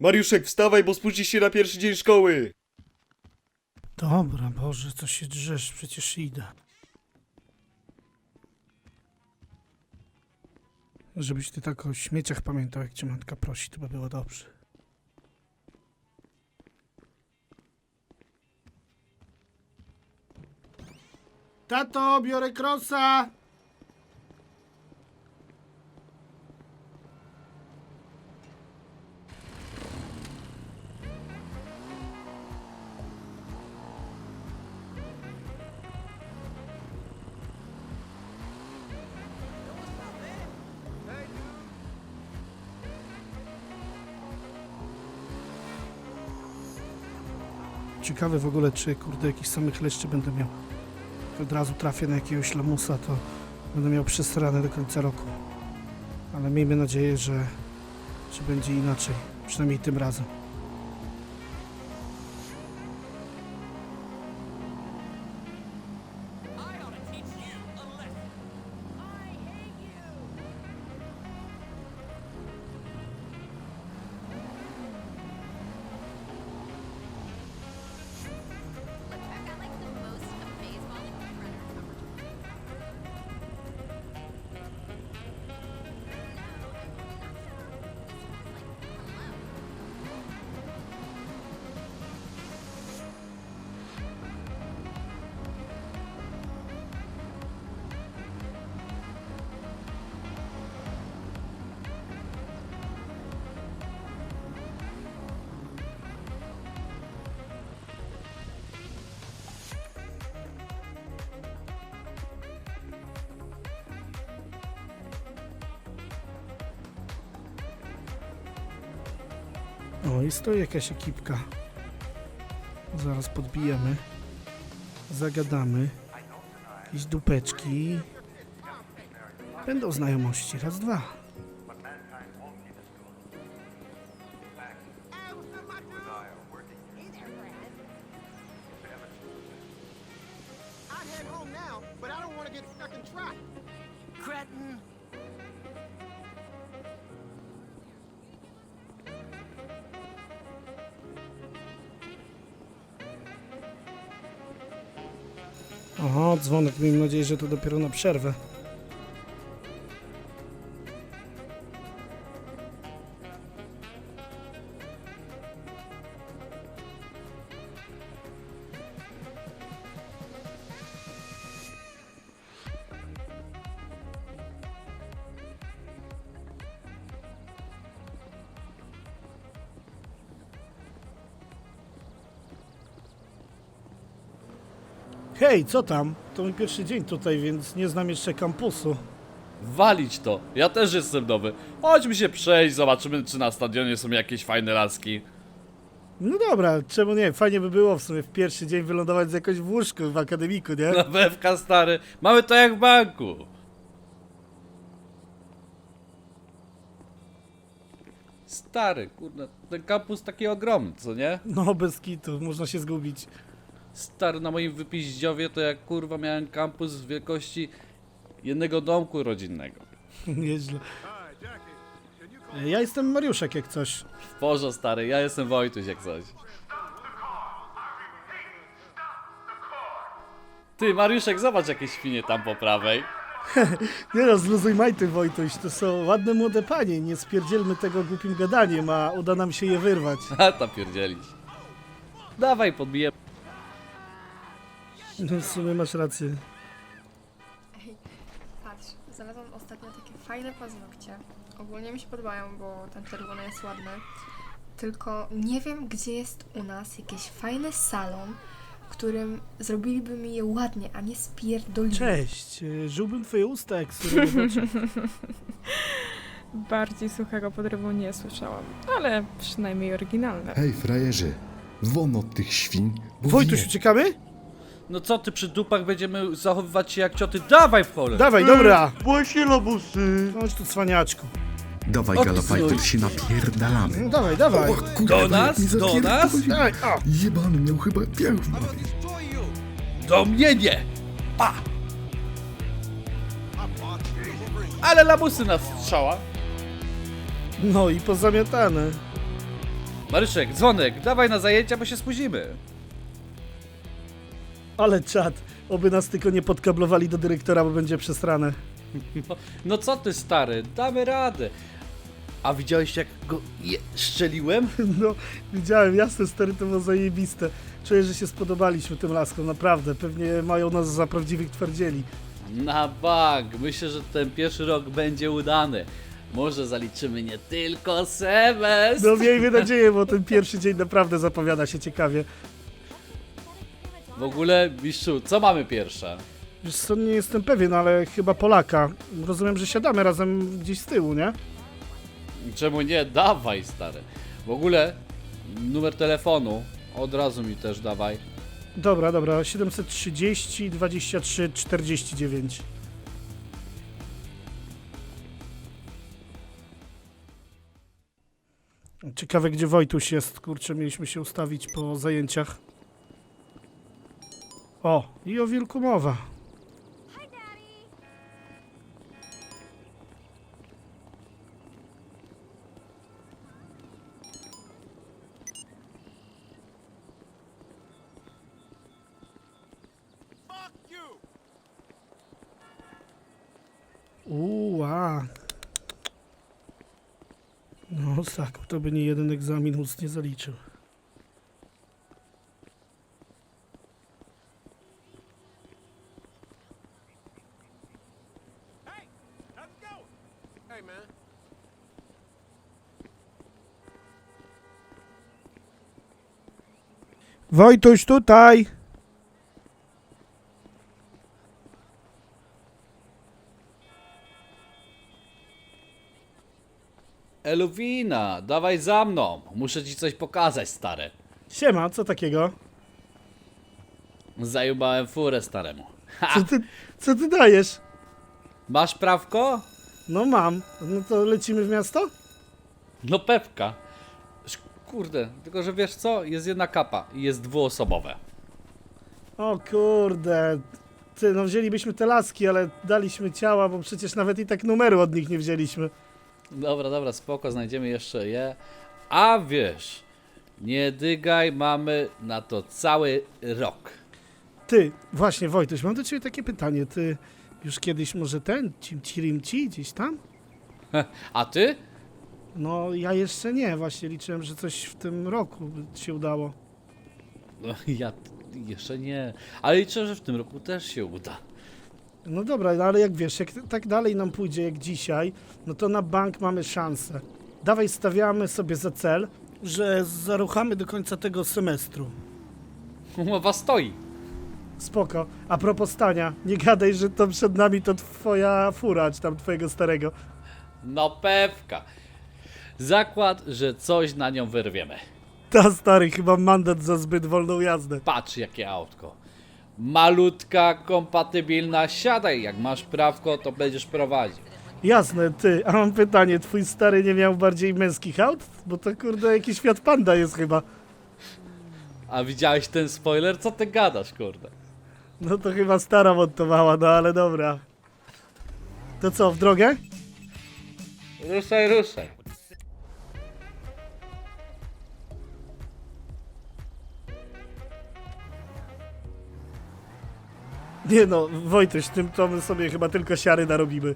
Mariuszek, wstawaj, bo spóźnisz się na pierwszy dzień szkoły. Dobra, Boże, co się drzesz, przecież idę. Żebyś ty tak o śmieciach pamiętał, jak cię matka prosi, to by było dobrze. Tato, biorę krosa! Ciekawe w ogóle, czy kurde jakichś samych leszczy będę miał. Jak Od razu trafię na jakiegoś lamusa, to będę miał przesrane do końca roku. Ale miejmy nadzieję, że, że będzie inaczej. Przynajmniej tym razem. O, jest to jakaś ekipka. Zaraz podbijemy. Zagadamy. Jakieś dupeczki. Będą znajomości. Raz, dwa. I'd dzwonek. Miejmy nadzieję, że to dopiero na przerwę. Hej, co tam? To mój pierwszy dzień tutaj, więc nie znam jeszcze kampusu. Walić to. Ja też jestem nowy. Chodźmy się przejść, zobaczymy czy na stadionie są jakieś fajne laski. No dobra, czemu nie? Fajnie by było w sumie w pierwszy dzień wylądować z jakoś w łóżku w akademiku, nie? Na BFK stary. Mamy to jak w banku. Stary, kurde, ten kampus taki ogromny, co nie? No, bez kitu, można się zgubić. Stary, na moim wypiździowie to jak kurwa miałem kampus z wielkości jednego domku rodzinnego. Nieźle. Ja jestem Mariuszek, jak coś. W porze, stary, ja jestem Wojtuś jak coś. Ty, Mariuszek, zobacz jakie świnie tam po prawej. Nie no, zluzuj majty, Wojtuś, to są ładne młode panie, nie spierdzielmy tego głupim gadaniem, a uda nam się je wyrwać. A tam pierdzielić. Dawaj, podbiję. No, w sumie masz rację. Ej, patrz, znalazłam ostatnio takie fajne paznokcie. Ogólnie mi się podobają, bo ten czerwony jest ładny. Tylko nie wiem, gdzie jest u nas jakiś fajny salon, w którym zrobiliby mi je ładnie, a nie spierdolili. Cześć, e, żyłbym twoje usta, jak surowe. Bardziej suchego podrywu nie słyszałam, ale przynajmniej oryginalne. Hej, frajerzy, won od tych świń, bo Wojtuś, wie, uciekamy? No co ty przy dupach będziemy zachowywać się jak cioty? Dawaj w pole! Dawaj, dobra! Właśnie labusy. Chodź tu, cwaniaczku. dawaj O, ty galopajter się napierdalamy. No, dawaj, dawaj. Kurwa, Do nas? Do nas? Dawaj, o! Jebany miał chyba piach w nowie. Do mnie nie! Pa! Ale lamusy nas strzała. No i pozamiatane. Maryszek, dzwonek, dawaj na zajęcia, bo się spóźnimy. Ale czad, oby nas tylko nie podkablowali do dyrektora, bo będzie przesrane. No, no co ty stary, damy radę. A widziałeś jak go je szczeliłem? No, widziałem, jasne, stary, to było zajebiste. Czuję, że się spodobaliśmy tym laskom, naprawdę. Pewnie mają nas za prawdziwych twardzieli. Na bank, myślę, że ten pierwszy rok będzie udany. Może zaliczymy nie tylko semestr. No miejmy nadzieję, bo ten pierwszy dzień naprawdę zapowiada się ciekawie. W ogóle, mistrzu, co mamy pierwsze? Wiesz co, nie jestem pewien, ale chyba Polaka. Rozumiem, że siadamy razem gdzieś z tyłu, nie? Czemu nie? Dawaj, stary. W ogóle, numer telefonu, od razu mi też dawaj. Dobra, dobra, 730 23 49. Ciekawe, gdzie Wojtuś jest. Kurczę, mieliśmy się ustawić po zajęciach. O, i o wilku mowa. Uła. No, to by nie jeden egzamin ust nie zaliczył. Wojtuś, tutaj! Eluwina, dawaj za mną. Muszę ci coś pokazać, stary. Siema, co takiego? Zajubałem furę staremu. Co ty, co ty dajesz? Masz prawko? No mam. No to lecimy w miasto? No pewka. Kurde, tylko że wiesz co? Jest jedna kapa i jest dwuosobowe. O kurde. Ty, no wzięlibyśmy te laski, ale daliśmy ciała, bo przecież nawet i tak numeru od nich nie wzięliśmy. Dobra, dobra, spoko, znajdziemy jeszcze je. A wiesz, nie dygaj, mamy na to cały rok. Ty, właśnie Wojtuś, mam do ciebie takie pytanie. Ty już kiedyś może ten, cim cirim ci gdzieś tam? A ty? No ja jeszcze nie, właśnie liczyłem, że coś w tym roku się udało. No ja jeszcze nie. Ale liczę, że w tym roku też się uda. No dobra, no ale jak wiesz, jak tak dalej nam pójdzie jak dzisiaj, no to na bank mamy szansę. Dawaj stawiamy sobie za cel, że zaruchamy do końca tego semestru. Umowa stoi. Spoko. A propos stania, nie gadaj, że to przed nami to twoja fura, czy tam twojego starego. No pewka. Zakład, że coś na nią wyrwiemy. Ta stary, chyba mandat za zbyt wolną jazdę. Patrz jakie autko. Malutka, kompatybilna, siadaj. Jak masz prawko, to będziesz prowadził. Jasne, ty, a mam pytanie, twój stary nie miał bardziej męskich aut? Bo to kurde jakiś Fiat Panda jest chyba. A widziałeś ten spoiler? Co ty gadasz, kurde? No to chyba stara montowała, no ale dobra. To co, w drogę? Ruszaj, ruszaj. Nie no, Wojtuś, tym to my sobie chyba tylko siary narobimy.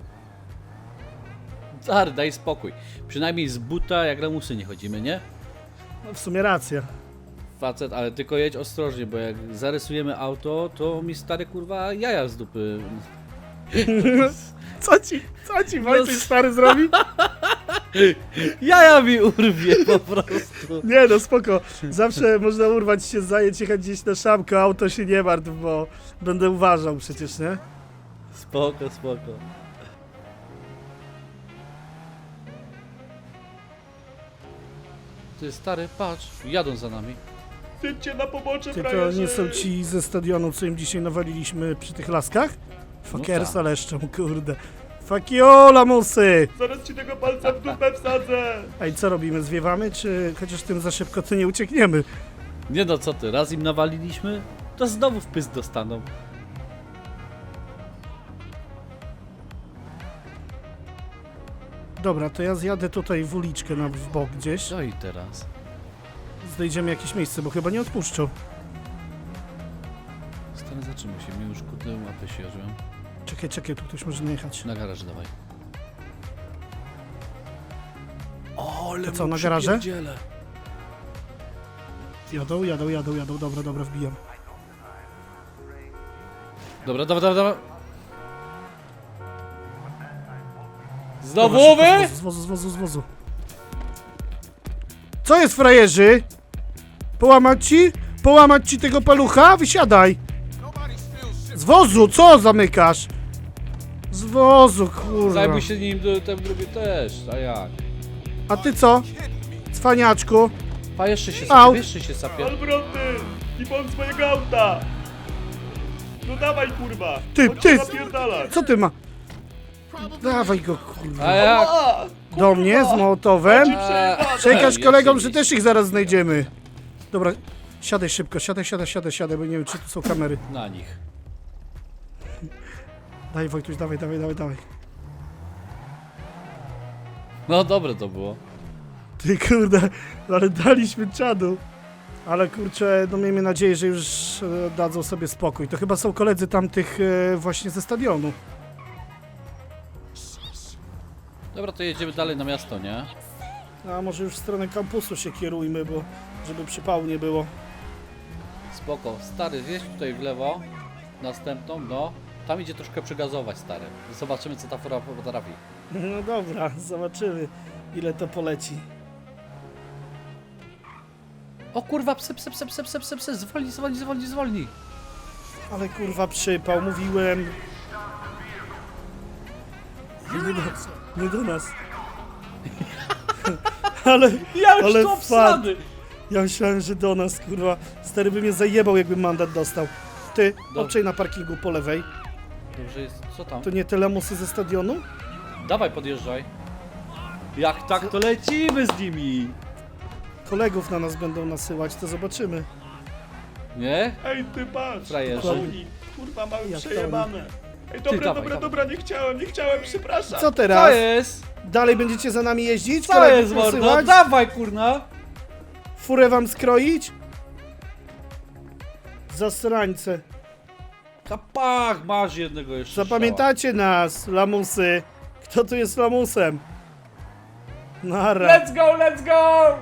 Stary, daj spokój. Przynajmniej z buta jak lamusy nie chodzimy, nie? No w sumie racja. Facet, ale tylko jedź ostrożnie, bo jak zarysujemy auto, to mi stary kurwa jaja z dupy. Co ci, co ci Wojtuś stary zrobi? Jaja mi urwie po prostu. Nie no, spoko. Zawsze można urwać się, zajęć, jechać gdzieś na szamko, auto się nie martw, bo będę uważał przecież, nie? Spoko, spoko. Ty stary, patrz, jadą za nami. Syćcie na pobocze, Ty to frajerze. nie są ci ze stadionu, co im dzisiaj nawaliliśmy przy tych laskach? Fuckersa tak. leszczą, kurde. Fuck you, lamusy! Zaraz ci tego palca w dupę wsadzę. Ej, co robimy, zwiewamy, czy chociaż tym za szybko to nie uciekniemy? Nie no, co ty, raz im nawaliliśmy, to znowu w pysk dostaną. Dobra, to ja zjadę tutaj w uliczkę na w bok gdzieś. Co i teraz? znajdziemy jakieś miejsce, bo chyba nie odpuszczą. Stary, zatrzymuj się, mi już kurde łapy się jeżdżą. Czekaj, czekaj, tu ktoś może nie jechać. Na garaż dawaj. O, ale To co, mu na garaże? przypierdzielę. Jadą, jadą, jadą, jadą, dobra, dobra, wbijam. Dobra, dobra, dobra, dobra. Znowu Dobra, wy? szybko, Z wozu, z wozu, z wozu. Co jest, frajerzy? Połamać ci? Połamać ci tego palucha? Wysiadaj! Z wozu, co zamykasz? Z wozu, kurwa. Zajmuj się nim, to- ten drugi też, a jak? A ty co? Cwaniaczku? A jeszcze się Au. sapie, jeszcze się sapie. Albroty! I pan swojego auta! No dawaj kurwa! Ty, Chodź ty! Co ty ma? Dawaj go, kurwa. A jak? A! Do mnie z Mołotowem? Przekaż jeszcze kolegom, że też ich zaraz znajdziemy. Dobra, siadaj szybko, siadaj, siadaj, siadaj, siadaj, bo nie wiem, czy tu są kamery. Na nich. Daj Wojtuś, dawaj, dawaj, dawaj, dawaj. No dobre to było. Ty kurde, ale daliśmy czadu. Ale kurczę, no miejmy nadzieję, że już e, dadzą sobie spokój. To chyba są koledzy tamtych e, właśnie ze stadionu. Dobra, to jedziemy dalej na miasto, nie? A może już w stronę kampusu się kierujmy, bo żeby przypału nie było. Spoko. Stary, zjedź tutaj w lewo. Następną, no. Tam idzie troszkę przygazować, stary. Zobaczymy, co ta fura potrafi. No dobra, zobaczymy ile to poleci. O kurwa, psy, psy, psy, psy, psy, psy, psy. Zwolnij, zwolnij, zwolnij, zwolnij. Ale kurwa przypał, mówiłem. Nie do, nie do nas. Ale, Ja Ale to obsady. ja myślałem, że do nas, kurwa. Stary by mnie zajebał, jakby mandat dostał. Ty, obczaj na parkingu po lewej. Dobrze jest, co tam? To nie te lamusy ze stadionu? Dawaj, podjeżdżaj. Jak tak, to lecimy z nimi. Kolegów na nas będą nasyłać, to zobaczymy. Nie? Ej ty patrz! Frajerzy. Oni, kurwa mamy Jak to przejebane. Ej dobra, dawaj, dobra, dawaj. dobra, nie chciałem, nie chciałem, przepraszam. Co Co teraz? jest? Dalej będziecie za nami jeździć? Co Kolegów jest, mordo? nasyłać? Dawaj, kurna. Furę wam skroić? Zasrańce. Kapach, masz jednego jeszcze Zapamiętacie nas, lamusy. Kto tu jest lamusem? Nara. Let's go, let's go!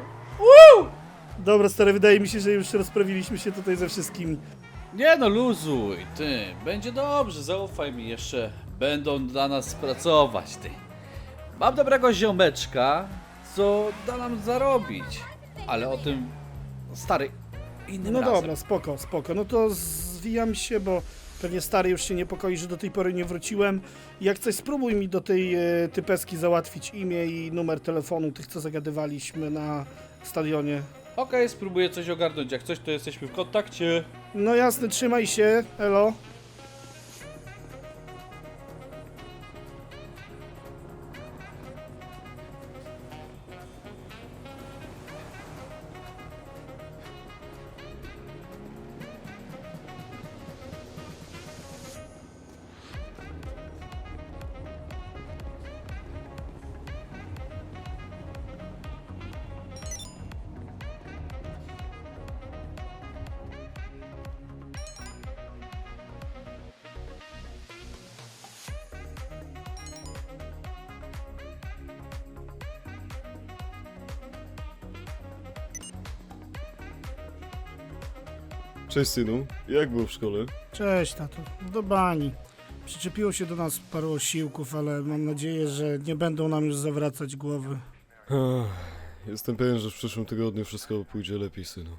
Dobra, stary, wydaje mi się, że już rozprawiliśmy się tutaj ze wszystkimi. Nie no, luzuj, ty. Będzie dobrze, zaufaj mi jeszcze. Będą dla nas pracować, ty. Mam dobrego ziomeczka, co da nam zarobić. Ale o tym, stary, innym No razem. dobra, spoko, spoko. No to zwijam się, bo pewnie stary już się niepokoi, że do tej pory nie wróciłem. Jak coś spróbuj mi do tej e, typeski załatwić imię i numer telefonu tych, co zagadywaliśmy na stadionie. Okej, spróbuję coś ogarnąć. Jak coś, to jesteśmy w kontakcie. No jasne, trzymaj się, elo. Cześć synu, jak było w szkole? Cześć, tato. Do bani. Przyczepiło się do nas paru osiłków, ale mam nadzieję, że nie będą nam już zawracać głowy. Jestem pewien, że w przyszłym tygodniu wszystko pójdzie lepiej, synu.